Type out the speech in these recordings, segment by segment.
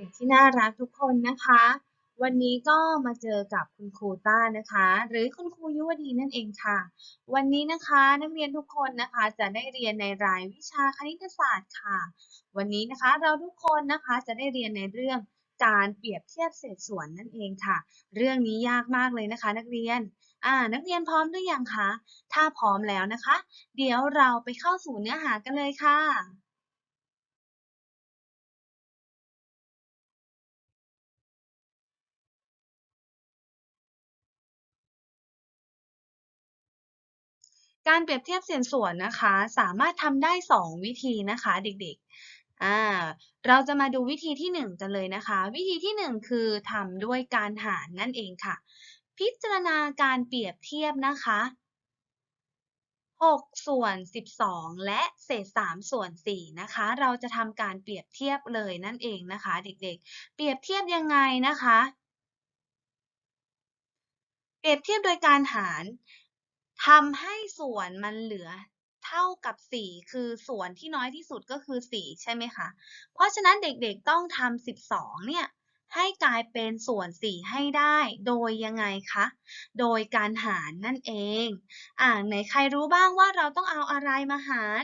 ด็กๆที่น่ารักทุกคนนะคะ วันนี้ก็มาเจอกับคุณครูต้านะคะ หรือคุณครูยุวดีนั่นเองค่ะ วันนี้นะคะนักเรียนทุกคนนะคะจะได้เรียนในรายวิชาคณิตศาสตร์ค่ะ วันนี้นะคะเราทุกคนนะคะจะได้เรียนในเรื่องการเปรียบเทียบเศษส่วนนั่นเองค่ะ เรื่องนี้ยากมากเลยนะคะ นักเรียนอ่านักเรียนพร้อมหรือยังคะถ้าพร้อมแล้วนะคะ เดี๋ยวเราไปเข้าสู่เนื้อหากันเลยค่ะ การเปรียบเทียบเศษส่วนนะคะ สามารถทำได้ 2 วิธีนะคะเด็กๆอ่าเราจะมาดูวิธีที่ 1 กันเลยนะคะ วิธีที่ 1 คือทำด้วยการหารนั่นเองค่ะ พิจารณาการเปรียบเทียบนะคะ6ส่วน 12 และเศษ3ส่วน4นะคะ เราจะทำการเปรียบเทียบเลยนั่นเองนะคะ เด็กๆ เปรียบเทียบยังไงนะคะ เปรียบเทียบโดยการหาร ทำให้ส่วนมันเหลือเท่ากับ 4 คือส่วนที่น้อยที่สุดก็คือ 4 ใช่ไหมคะ เพราะฉะนั้นเด็กๆต้องทำ 12 เนี่ย ให้กลายเป็นส่วน 4 ให้ได้ โดยยังไงคะ โดยการหารนั่นเอง อ่าไหนใครรู้บ้างว่าเราต้องเอาอะไรมาหาร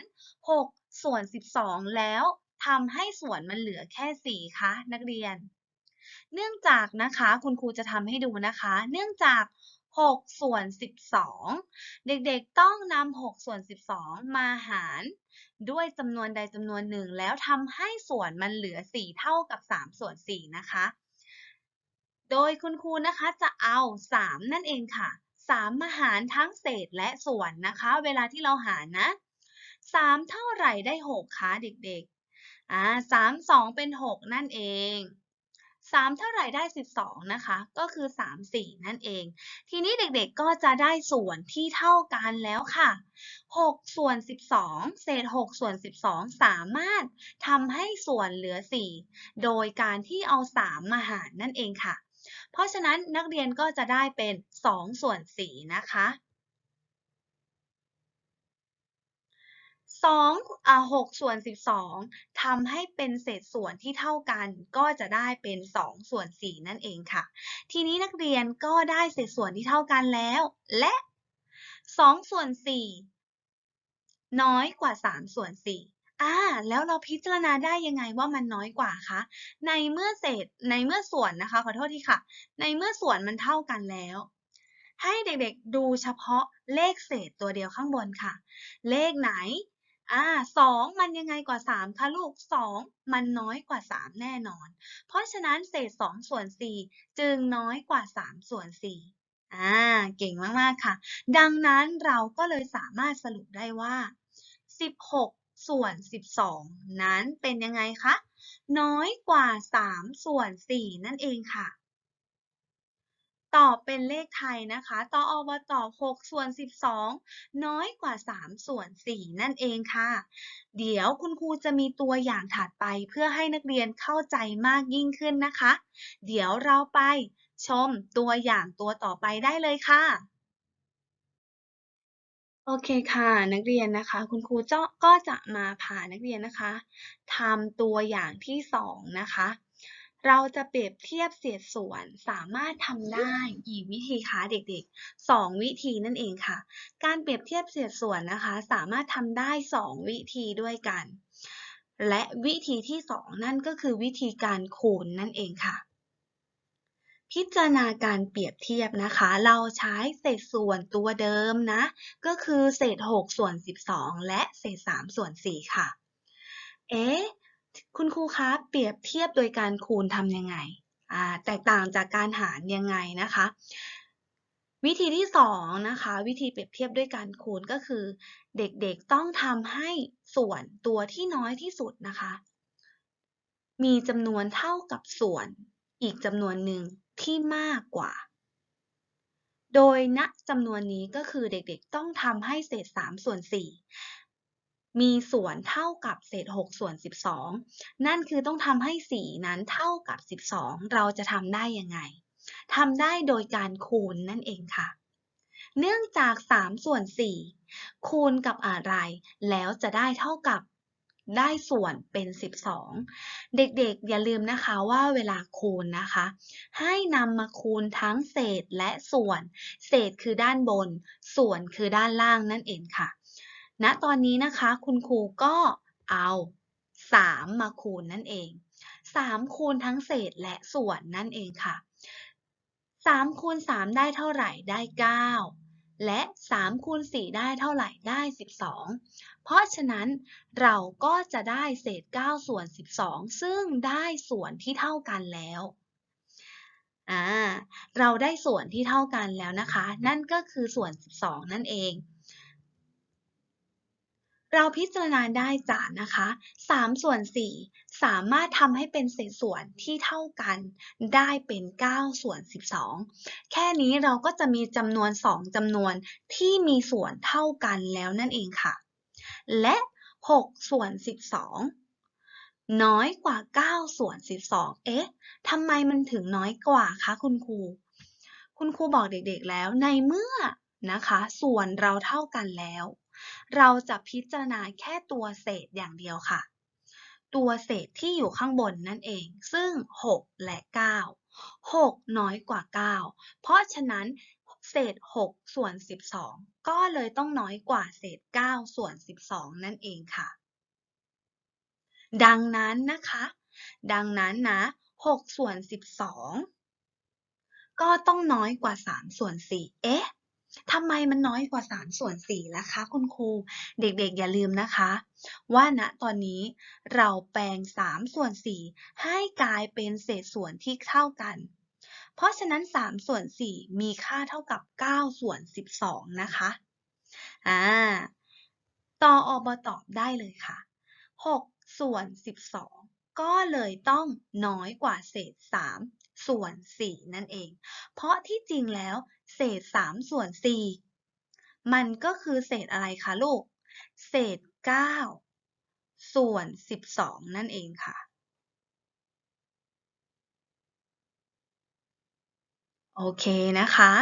6 ส่วน 12 แล้วทำให้ส่วนมันเหลือแค่ 4 คะ นักเรียน เนื่องจากนะคะ คุณครูจะทำให้ดูนะคะ เนื่องจาก 6 ส่วน 12 เด็กๆต้องนำ6ส่วน 12 มาหาร ด้วยจำนวนใดจำนวนหนึ่ง แล้วทำให้ส่วนมันเหลือ 4 เท่ากับ 3 ส่วน 4 นะคะ โดยคุณครูนะคะจะเอา 3 นั่นเองค่ะ 3 มาหารทั้งเศษและส่วนนะคะ เวลาที่เราหารนะ 3 เท่าไหร่ได้ 6คะเด็กๆอ่า3 2 เป็น 6 นั่นเอง 3 เท่าไหร่ได้ 12 นะคะ ก็คือ 3 4 นั่นเอง ทีนี้เด็กๆก็จะได้ส่วนที่เท่ากันแล้วค่ะ 6 ส่วน 12 เศษ 6 ส่วน 12 สามารถทำให้ส่วนเหลือ 4 โดยการที่เอา 3 มาหารนั่นเองค่ะ เพราะฉะนั้นนักเรียนก็จะได้เป็น 2 ส่วน 4 นะคะ 2อ่า6ส่วน 12ทำให้เป็นเศษส่วนที่เท่ากันก็จะได้เป็น 2 ส่วน 4 นั่นเองค่ะ ทีนี้นักเรียนก็ได้เศษส่วนที่เท่ากันแล้ว และ 2 ส่วน 4 น้อยกว่า 3 ส่วน 4อ่าแล้วเราพิจารณาได้ยังไงว่ามันน้อยกว่าคะในเมื่อเศษในเมื่อส่วนนะคะขอโทษทีค่ะ ในเมื่อส่วนมันเท่ากันแล้ว ให้เด็กๆดูเฉพาะเลขเศษตัวเดียวข้างบนค่ะ เลขไหน อ่าสองมันยังไงกว่าสามคะลูกสองมันน้อยกว่าสามแน่นอน เพราะฉะนั้นเศษสองส่วนสี่จึงน้อยกว่าสามส่วนสี่อ่าเก่งมากๆค่ะ ดังนั้นเราก็เลยสามารถสรุปได้ว่า 16 ส่วน 12 นั้นเป็นยังไงคะ น้อยกว่า 3 ส่วน 4 นั่นเองค่ะ ตอบเป็นเลขไทยนะคะตออบตอบ6ส่วน 12 น้อยกว่า 3 ส่วน 4 นั่นเองค่ะ เดี๋ยวคุณครูจะมีตัวอย่างถัดไปเพื่อให้นักเรียนเข้าใจมากยิ่งขึ้นนะคะ เดี๋ยวเราไปชมตัวอย่างตัวต่อไปได้เลยค่ะโอเคค่ะ นักเรียนนะคะ คุณครูเจาะก็จะมาพานักเรียนนะคะทำตัวอย่างที่สองนะคะ เราจะเปรียบเทียบเศษส่วนสามารถทำได้กี่วิธีคะเด็กๆ 2 วิธีนั่นเองค่ะ การเปรียบเทียบเศษส่วนนะคะ สามารถทำได้ 2 วิธีด้วยกัน และวิธีที่ 2 นั่นก็คือวิธีการคูณนั่นเองค่ะ พิจารณาการเปรียบเทียบนะคะ เราใช้เศษส่วนตัวเดิมนะ ก็คือเศษ 6 ส่วน 12 และเศษ 3 ส่วน 4 ค่ะ เอ๊ะ คุณครูคะเปรียบเทียบโดยการคูณทำยังไงอ่าแตกต่างจากการหารยังไงนะคะ วิธีที่สองนะคะวิธีเปรียบเทียบด้วยการคูณก็คือ เด็กๆต้องทำให้ส่วนตัวที่น้อยที่สุดนะคะ มีจำนวนเท่ากับส่วนอีกจำนวนหนึ่งที่มากกว่า โดยณจำนวนนี้ก็คือเด็กๆต้องทำให้เศษ3ส่วน4 มีส่วนเท่ากับเศษ 6 ส่วน 12 นั่นคือต้องทำให้ 4 นั้นเท่ากับ 12 เราจะทำได้ยังไงทำได้โดยการคูณนั่นเองค่ะ เนื่องจาก 3 ส่วน 4 คูณกับอะไร แล้วจะได้เท่ากับได้ส่วนเป็น 12 เด็กๆ อย่าลืมนะคะว่าเวลาคูณนะคะ ให้นำมาคูณทั้งเศษและส่วน เศษคือด้านบน ส่วนคือด้านล่างนั่นเองค่ะ ณตอนนี้นะคะคุณครูก็เอา 3 มาคูณนั่นเอง 3 คูณทั้งเศษและส่วนนั่นเองค่ะ 3 คูณ 3 ได้เท่าไหร่ได้ 9 และ 3 คูณ 4 ได้เท่าไหร่ได้ 12 เพราะฉะนั้นเราก็จะได้เศษ 9 ส่วน 12 ซึ่งได้ส่วนที่เท่ากันแล้วอ่าเราได้ส่วนที่เท่ากันแล้วนะคะ นั่นก็คือส่วน 12 นั่นเอง เราพิจารณาได้จากนะคะ3ส่วน4สามารถทำให้เป็นเศษส่วนที่เท่ากันได้เป็น9ส่วน12 แค่นี้เราก็จะมีจำนวน 2จำนวนที่มีส่วนเท่ากันแล้วนั่นเองค่ะ และ6ส่วน12 น้อยกว่า9ส่วน12 เอ๊ะทำไมมันถึงน้อยกว่าคะคุณครู คุณครูบอกเด็กๆแล้วในเมื่อนะคะ ส่วนเราเท่ากันแล้ว เราจะพิจารณาแค่ตัวเศษอย่างเดียวค่ะ ตัวเศษที่อยู่ข้างบนนั่นเอง ซึ่ง 6 และ 9 6 น้อยกว่า 9 เพราะฉะนั้นเศษ 6 ส่วน 12 ก็เลยต้องน้อยกว่าเศษ 9 ส่วน 12 นั่นเองค่ะ ดังนั้นนะคะ ดังนั้นนะ 6 ส่วน 12 ก็ต้องน้อยกว่า 3 ส่วน 4 เอ๊ะ ทำไมมันน้อยกว่า 3 ส่วน4ล่ะคะ คุณครู เด็กๆ อย่าลืมนะคะ ว่าณตอนนี้เราแปลง 3 ส่วน 4 ให้กลายเป็นเศษส่วนที่เท่ากัน เพราะฉะนั้น 3 ส่วน 4 มีค่าเท่ากับ 9 ส่วน 12 นะคะ อ่า ต่ออบตอบได้เลยค่ะ 6 ส่วน 12 ก็เลยต้องน้อยกว่าเศษ 3 ส่วน 4 นั่นเอง เพราะที่จริงแล้ว เศษ 3 ส่วน 4 มันก็คือเศษอะไรคะลูก เศษ 9 ส่วน 12 นั่นเองค่ะ โอเคนะคะ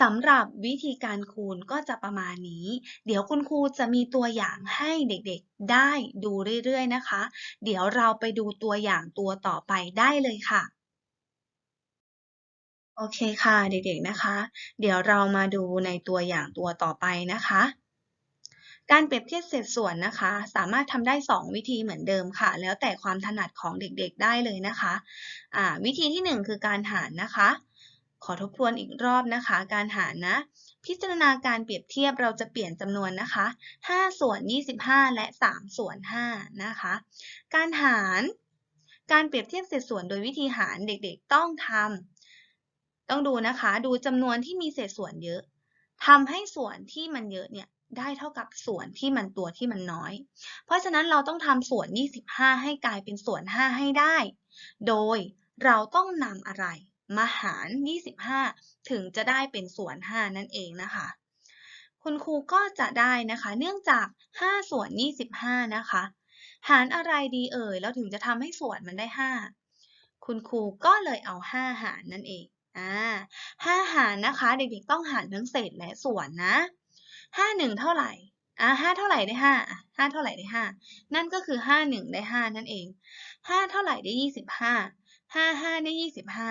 สำหรับวิธีการคูณก็จะประมาณนี้ เดี๋ยวคุณครูจะมีตัวอย่างให้เด็กๆได้ดูเรื่อยๆนะคะ เดี๋ยวเราไปดูตัวอย่างตัวต่อไปได้เลยค่ะ โอเคค่ะเด็กๆนะคะ เดี๋ยวเรามาดูในตัวอย่างตัวต่อไปนะคะ การเปรียบเทียบเศษส่วนนะคะ สามารถทำได้ 2 วิธีเหมือนเดิมค่ะ แล้วแต่ความถนัดของเด็กๆได้เลยนะคะะวิธีที่ 1 คือการหารนะคะ ขอทบทวนอีกรอบนะคะ การหารนะ พิจารณาการเปรียบเทียบเราจะเปลี่ยนจำนวนนะคะ 5 ส่วน 25 และ 3 ส่วน 5 นะคะ การหาร การเปรียบเทียบเศษส่วนโดยวิธีหารเด็กๆต้องทำ ต้องดูนะคะ ดูจำนวนที่มีเศษส่วนเยอะทำให้ส่วนที่มันเยอะเนี่ยได้เท่ากับส่วนที่มันตัวที่มันน้อย เพราะฉะนั้นเราต้องทำส่วน 25 ให้กลายเป็นส่วน 5 ให้ได้ โดยเราต้องนำอะไร มาหาร 25 ถึงจะได้เป็นส่วน 5 นั่นเองนะคะ คุณครูก็จะได้นะคะ เนื่องจาก 5 ส่วน 25 นะคะ หารอะไรดีเอ่ย แล้วถึงจะทำให้ส่วนมันได้ 5 คุณครูก็เลยเอา 5 หารนั่นเอง อ่า5หารนะคะ เด็กๆต้องหารทั้งเศษและส่วนนะห้าหนึ่งเท่าไหร่อะห้าเท่าไหร่ได้ห้าห้าเท่าไหร่ได้ห้านั่นก็คือห้าหนึ่งได้ห้านั่นเองห้าเท่าไหร่ได้ยี่สิบห้าห้าห้าได้ยี่สิบห้า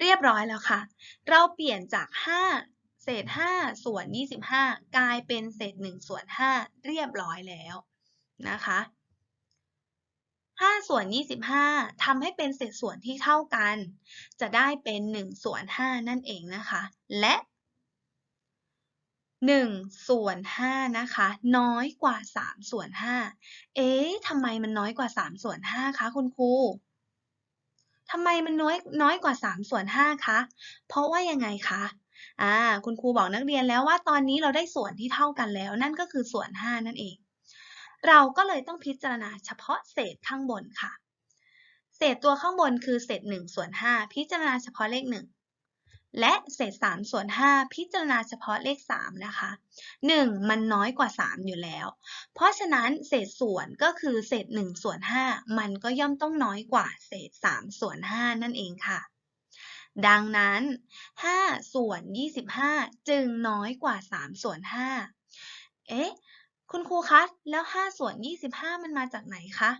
เรียบร้อยแล้วค่ะ เราเปลี่ยนจากห้าเศษห้าส่วนยี่สิบห้ากลายเป็นเศษหนึ่งส่วนห้าเรียบร้อยแล้วนะคะ 5 ส่วน 25ทำให้เป็นเศษส่วนที่เท่ากัน จะได้เป็น 1 ส่วน 5 นั่นเองนะคะ และ 1 ส่วน 5 นะคะ น้อยกว่า 3 ส่วน 5 เอ๊ะทำไมมันน้อยกว่า 3 ส่วน 5 คะคุณครูทำไมมันน้อยน้อยกว่า 3 ส่วน 5 คะ เพราะว่ายังไงคะอ่าคุณครูบอกนักเรียนแล้วว่าตอนนี้เราได้ส่วนที่เท่ากันแล้ว นั่นก็คือส่วน 5 นั่นเอง เราก็เลยต้องพิจารณาเฉพาะเศษข้างบนค่ะ เศษตัวข้างบนคือเศษ1ส่วน5พิจารณาเฉพาะเลข 1 และเศษ3ส่วน5พิจารณาเฉพาะเลข3นะคะ 1 มันน้อยกว่า 3 อยู่แล้ว เพราะฉะนั้นเศษส่วนก็คือเศษ1ส่วน5มันก็ย่อมต้องน้อยกว่าเศษ3ส่วน5นั่นเองค่ะดังนั้น 5 ส่วน 25 จึงน้อยกว่า 3 ส่วน 5 เอ๊ะ คุณครูคะ แล้ว 5 ส่วน 25 มันมาจากไหนคะ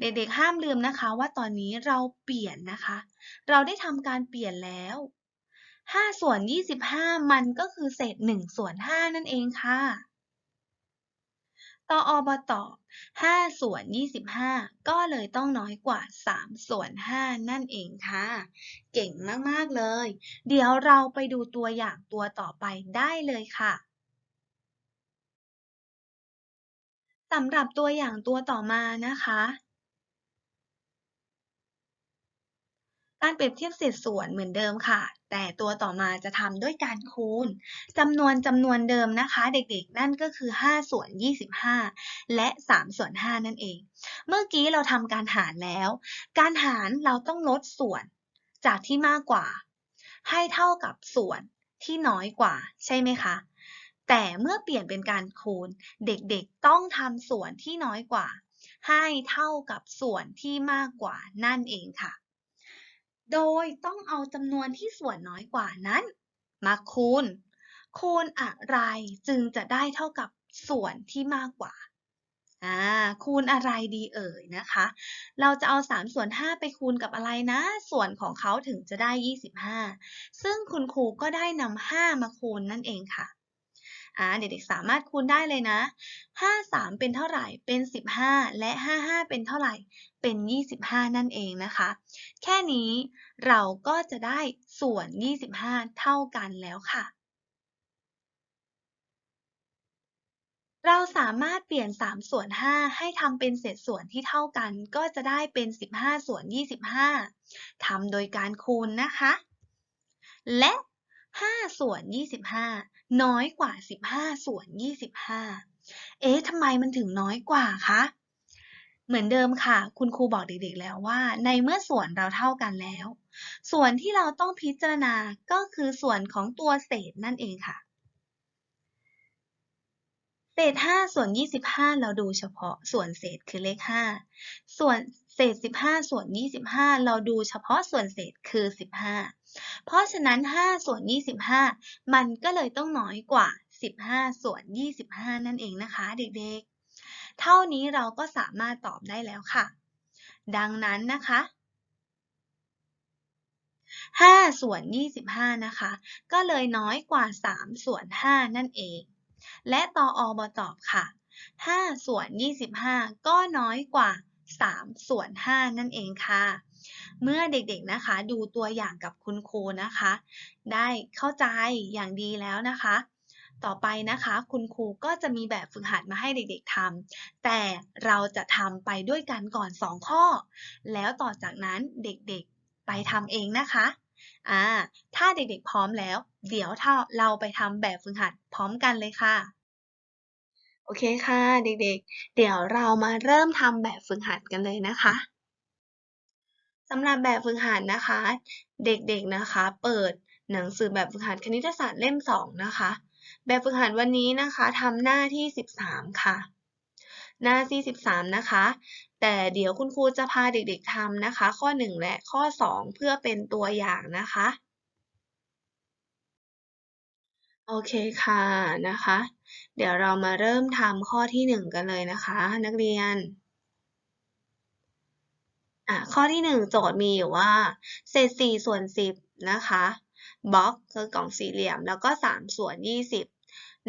เด็กๆ ห้ามลืมนะคะว่าตอนนี้เราเปลี่ยนนะคะ เราได้ทำการเปลี่ยนแล้ว 5 ส่วน 25 มันก็คือเศษ 1 ส่วน 5 นั่นเองค่ะตออบตอบ5ส่วน 25 ก็เลยต้องน้อยกว่า 3 ส่วน 5 นั่นเองค่ะ เก่งมาก ๆ เลย เดี๋ยวเราไปดูตัวอย่างตัวต่อไปได้เลยค่ะ สำหรับตัวอย่างตัวต่อมานะคะ การเปรียบเทียบเศษส่วนเหมือนเดิมค่ะ แต่ตัวต่อมาจะทำด้วยการคูณจำนวนจำนวนเดิมนะคะ เด็กๆ นั่นก็คือ 5 ส่วน 25 และ 3 ส่วน 5 นั่นเอง เมื่อกี้เราทำการหารแล้ว การหารเราต้องลดส่วนจากที่มากกว่า ให้เท่ากับส่วนที่น้อยกว่าใช่ไหมคะ แต่เมื่อเปลี่ยนเป็นการคูณ เด็กๆต้องทำส่วนที่น้อยกว่า ให้เท่ากับส่วนที่มากกว่านั่นเองค่ะ โดยต้องเอาจำนวนที่ส่วนน้อยกว่านั้น มาคูณ คูณอะไรจึงจะได้เท่ากับส่วนที่มากกว่าอ่าคูณอะไรดีเอ่ยนะคะ เราจะเอา 3 ส่วน 5 ไปคูณกับอะไรนะ ส่วนของเขาถึงจะได้ 25 ซึ่งคุณครูก็ได้นำ5มาคูณนั่นเองค่ะ อ่าเด็กๆสามารถคูณได้เลยนะ 5 3 เป็นเท่าไหร่เป็น 15 และ 5 5 เป็นเท่าไหร่เป็น 25 นั่นเองนะคะ แค่นี้เราก็จะได้ส่วน 25 เท่ากันแล้วค่ะเราสามารถเปลี่ยน 3 ส่วน 5 ให้ทำเป็นเศษส่วนที่เท่ากัน ก็จะได้เป็น 15 ส่วน 25 ทำโดยการคูณนะคะ และ 5 ส่วน 25 น้อยกว่า 15 ส่วน 25 เอ๊ะทำไมมันถึงน้อยกว่าคะ เหมือนเดิมค่ะ คุณครูบอกเด็กๆแล้วว่า ในเมื่อส่วนเราเท่ากันแล้ว ส่วนที่เราต้องพิจารณาก็คือส่วนของตัวเศษนั่นเองค่ะ เศษ 5 ส่วน 25 เราดูเฉพาะส่วนเศษคือเลข 5 ส่วน เศษ 15 ส่วน 25 เราดูเฉพาะส่วนเศษคือ 15 เพราะฉะนั้น 5 ส่วน 25 มันก็เลยต้องน้อยกว่า 15 ส่วน 25 นั่นเองนะคะ เด็กๆ เท่านี้เราก็สามารถตอบได้แล้วค่ะ ดังนั้นนะคะ5ส่วน 25 นะคะ ก็เลยน้อยกว่า 3 ส่วน 5 นั่นเอง และตออบตอบค่ะ 5 ส่วน 25 ก็น้อยกว่า 3 ส่วน 5 นั่นเองค่ะ เมื่อเด็กๆนะคะดูตัวอย่างกับคุณครูนะคะ ได้เข้าใจอย่างดีแล้วนะคะ ต่อไปนะคะ คุณครูก็จะมีแบบฝึกหัดมาให้เด็กๆทำแต่เราจะทำไปด้วยกันก่อน 2 ข้อ แล้วต่อจากนั้นเด็กๆไปทำเองนะคะอ่าถ้าเด็กๆพร้อมแล้ว เดี๋ยวเราไปทำแบบฝึกหัดพร้อมกันเลยค่ะ โอเคค่ะเด็กๆ เดี๋ยวเรามาเริ่มทำแบบฝึกหัดกันเลยนะคะสำหรับแบบฝึกหัดนะคะ เด็กๆนะคะ เปิดหนังสือแบบฝึกหัดคณิตศาสตร์เล่ม 2 นะคะ แบบฝึกหัดวันนี้นะคะทำหน้าที่ 13 ค่ะ หน้าที่ 13 นะคะ แต่เดี๋ยวคุณครูจะพาเด็กๆทำนะคะ ข้อ 1 และข้อ 2 เพื่อเป็นตัวอย่างนะคะ โอเคค่ะนะคะ เดี๋ยวเรามาเริ่มทำข้อที่ 1 กันเลยนะคะ นักเรียนข้อที่ 1 โจทย์มีอยู่ว่า เศษ4ส่วน 10 นะคะบล็อกคือกล่องสี่เหลี่ยม แล้วก็ 3 ส่วน 20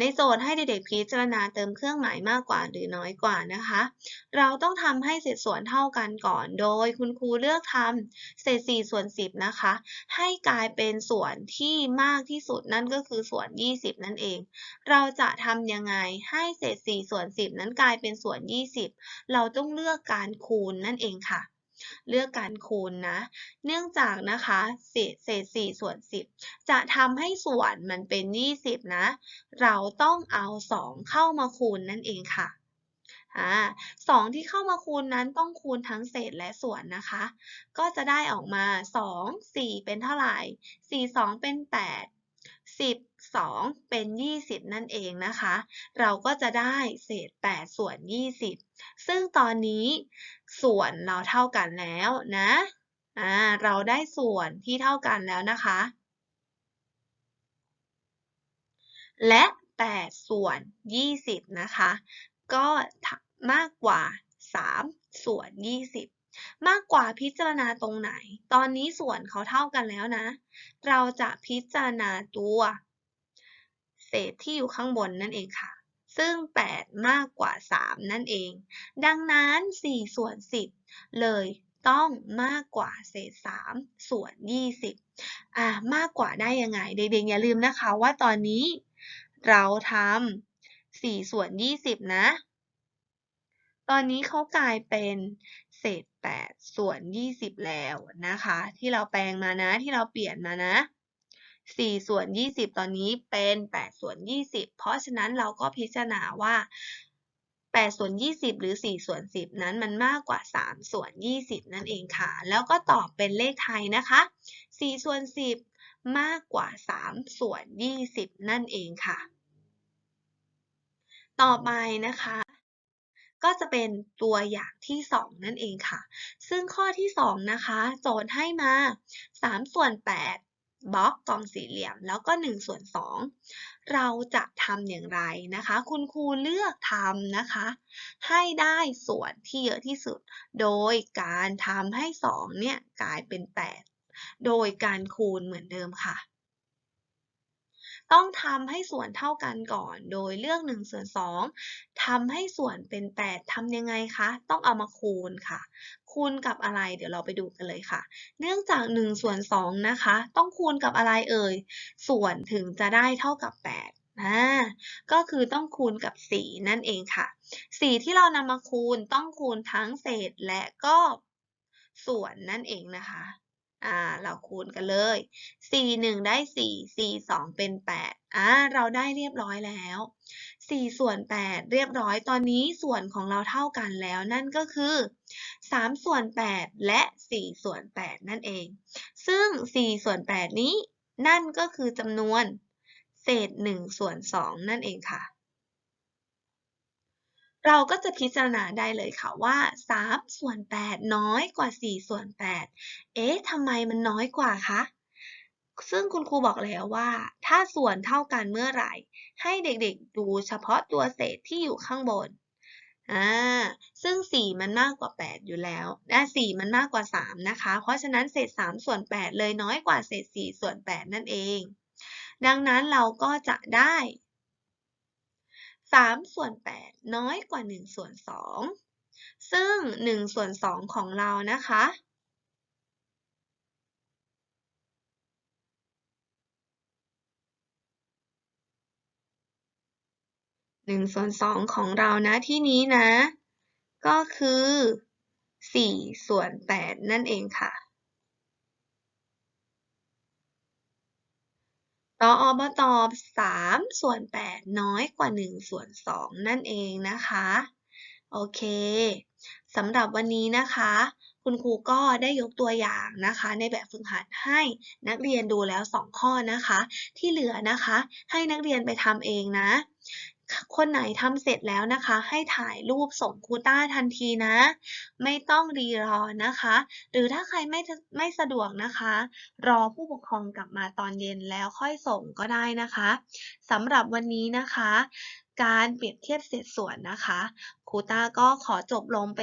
ในโจทย์ให้เด็กๆพิจารณาเติมเครื่องหมายมากกว่าหรือน้อยกว่านะคะ เราต้องทำให้เศษส่วนเท่ากันก่อน โดยคุณครูเลือกทำเศษ4ส่วน10นะคะ ให้กลายเป็นส่วนที่มากที่สุดนั่นก็คือส่วน 20 นั่นเอง เราจะทำยังไงให้เศษ4ส่วน10 นั้นกลายเป็นส่วน 20 เราต้องเลือกการคูณนั่นเองค่ะ เลือกการคูณนะ เนื่องจากนะคะเศษเศษ4ส่วน10จะทำให้ส่วนมันเป็น20นะ เราต้องเอา2เข้ามาคูณนั่นเองค่ะสองที่เข้ามาคูณนั้นต้องคูณทั้งเศษและส่วนนะคะ ก็จะได้ออกมา 2 4 เป็นเท่าไหร่ 4 2 เป็น 8 10 2 เป็น 20 นั่นเองนะคะ เราก็จะได้เศษ 8 ส่วน 20 ซึ่งตอนนี้ ส่วนเราเท่ากันแล้วนะอ่าเราได้ส่วนที่เท่ากันแล้วนะคะ และ8ส่วน 20 นะคะ ก็มากกว่า 3 ส่วน 20 มากกว่าพิจารณาตรงไหน ตอนนี้ส่วนเขาเท่ากันแล้วนะ เราจะพิจารณาตัว เศษที่อยู่ข้างบนนั่นเองค่ะ ซึ่ง 8 มากกว่า 3 นั่นเอง ดังนั้น 4 ส่วน 10 เลยต้องมากกว่าเศษ 3 ส่วน 20อ่ามากกว่าได้ยังไง เด็กๆอย่าลืมนะคะว่าตอนนี้เราทำ4ส่วน 20 นะ ตอนนี้เขากลายเป็นเศษ 8 ส่วน 20 แล้วนะคะ ที่เราแปลงมานะที่เราเปลี่ยนมานะ 4 ส่วน 20 ตอนนี้เป็น 8 ส่วน 20 เพราะฉะนั้นเราก็พิจารณาว่า 8 ส่วน 20 หรือ 4 ส่วน 10 นั้นมันมากกว่า 3 ส่วน 20 นั่นเองค่ะ แล้วก็ตอบเป็นเลขไทยนะคะ 4 ส่วน 10 มากกว่า 3 ส่วน 20 นั่นเองค่ะ ต่อไปนะคะก็จะเป็นตัวอย่างที่ 2 นั่นเองค่ะ ซึ่งข้อที่ 2 นะคะ โจทย์ให้มา 3 ส่วน8 บล็อกกองสี่เหลี่ยม แล้วก็1ส่วน2เราจะทำอย่างไรนะคะ คุณครูเลือกทำนะคะ ให้ได้ส่วนที่เยอะที่สุด โดยการทำให้2เนี่ยกลายเป็น 8 โดยการคูณเหมือนเดิมค่ะ ต้องทำให้ส่วนเท่ากันก่อน โดยเลือก1ส่วน2ทำให้ส่วนเป็น 8ทำยังไงคะ ต้องเอามาคูณค่ะ คูณกับอะไร เดี๋ยวเราไปดูกันเลยค่ะ เนื่องจาก1ส่วน2นะคะ ต้องคูณกับอะไรเอ่ย ส่วนถึงจะได้เท่ากับ 8อ่าก็คือต้องคูณกับ 4 นั่นเองค่ะ 4 ที่เรานำมาคูณต้องคูณทั้งเศษและก็ส่วนนั่นเองนะคะ อ่า เราคูณกันเลย 4 1 ได้ 4 4 2 เป็น 8 อ่า เราได้เรียบร้อยแล้ว 4 ส่วน 8 เรียบร้อย ตอนนี้ส่วนของเราเท่ากันแล้ว นั่นก็คือ 3 ส่วน 8 และ 4 ส่วน 8 นั่นเอง ซึ่ง 4 ส่วน 8 นี้ นั่นก็คือจำนวน เศษ 1 ส่วน 2 นั่นเองค่ะ เราก็จะพิจารณาได้เลยค่ะว่า 3 ส่วน 8 น้อยกว่า 4 ส่วน 8 เอ๊ะทำไมมันน้อยกว่าคะ ซึ่งคุณครูบอกแล้วว่า ถ้าส่วนเท่ากันเมื่อไหร่ ให้เด็กๆดูเฉพาะตัวเศษที่อยู่ข้างบน อ่า ซึ่ง 4 มันมากกว่า 8 อยู่แล้วและ4มันมากกว่า 3 นะคะ เพราะฉะนั้นเศษ 3 ส่วน 8 เลยน้อยกว่าเศษ 4 ส่วน 8 นั่นเอง ดังนั้นเราก็จะได้ 3 ส่วน 8 น้อยกว่า 1 ส่วน 2 ซึ่ง 1 ส่วน 2 ของเรานะคะ หนึ่งส่วนสองของเรานะที่นี้นะ ก็คือสี่ส่วนแปดนั่นเองค่ะ ตออบตอบ3ส่วน 8 น้อยกว่า 1 ส่วน 2 นั่นเองนะคะ โอเคสำหรับวันนี้นะคะ คุณครูก็ได้ยกตัวอย่างนะคะ ในแบบฝึกหัดให้นักเรียนดูแล้ว 2 ข้อนะคะ ที่เหลือนะคะ ให้นักเรียนไปทำเองนะ คนไหนทำเสร็จแล้วนะคะ ให้ถ่ายรูปส่งครูต้าทันทีนะ ไม่ต้องรีรอนะคะ หรือถ้าใครไม่ไม่สะดวกนะคะ รอผู้ปกครองกลับมาตอนเย็นแล้วค่อยส่งก็ได้นะคะสำหรับวันนี้นะคะ การเปรียบเทียบเศษส่วนนะคะครูต้าก็ขอจบลงไป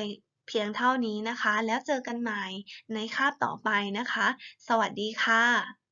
เพียงเท่านี้นะคะ แล้วเจอกันใหม่ในคาบต่อไปนะคะ สวัสดีค่ะ